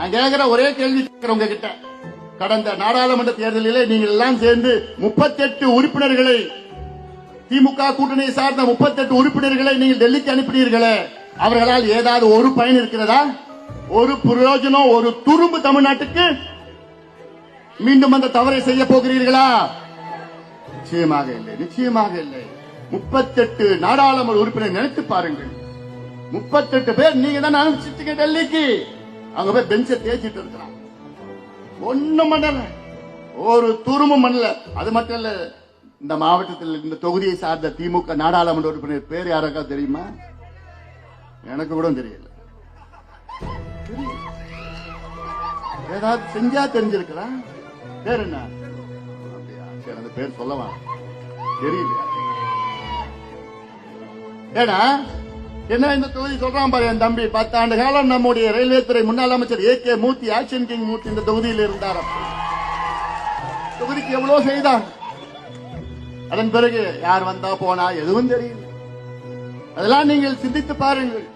நான் கேட்கிற ஒரே கேள்வி உங்க உங்ககிட்ட. கடந்த நாடாளுமன்ற தேர்தலிலே நீங்கள் எல்லாம் சேர்ந்து முப்பத்தெட்டு உறுப்பினர்களை திமுக கூட்டணியை சார்ந்த முப்பத்தெட்டு உறுப்பினர்களை நீங்கள் டெல்லிக்கு அனுப்பினீர்களே. அவர்களால் ஏதாவது ஒரு பயன் இருக்கிறதா? ஒரு பிரயோஜனம் ஒரு துரும்பு தமிழ்நாட்டுக்கு மீண்டும் அந்த தவறை செய்ய போகிறீர்களா? நிச்சயமாக இல்லை நிச்சயமாக இல்லை. முப்பத்தெட்டு நாடாளுமன்ற உறுப்பினர் நினைத்து பாருங்கள். முப்பத்தெட்டு பேர் நீங்க தான் அனுப்பிச்சிட்டீங்க டெல்லிக்கு. அங்க போய் பெஞ்ச தேய்ச்சிட்டு இருக்கிறான். ஒண்ணும் மண்ணல ஒரு துருமும் மண்ணல அது மட்டும் இல்ல இந்த மாவட்டத்தில் இந்த தொகுதியை சார்ந்த திமுக நாடாளுமன்ற உறுப்பினர் பேர் யாருக்கா தெரியுமா? எனக்கு கூட தெரியல. ஏதாவது செஞ்சா தெரிஞ்சிருக்கலாம் பேர் என்ன? சரி அந்த பேர் சொல்லவா? தெரியல ஏடா என்ன இந்த தொகுதி சொல்றான் பாரு என் தம்பி? பத்தாண்டு காலம் நம்முடைய ரயில்வே துறை முன்னாள் அமைச்சர் A K Murthy action king Murthy இந்த தொகுதியில் இருந்தார். தொகுதிக்கு எவ்வளவு செய்தார் அதன் பிறகு யார் வந்தா போனா எதுவும் தெரியும் அதெல்லாம் நீங்கள் சிந்தித்து பாருங்கள்.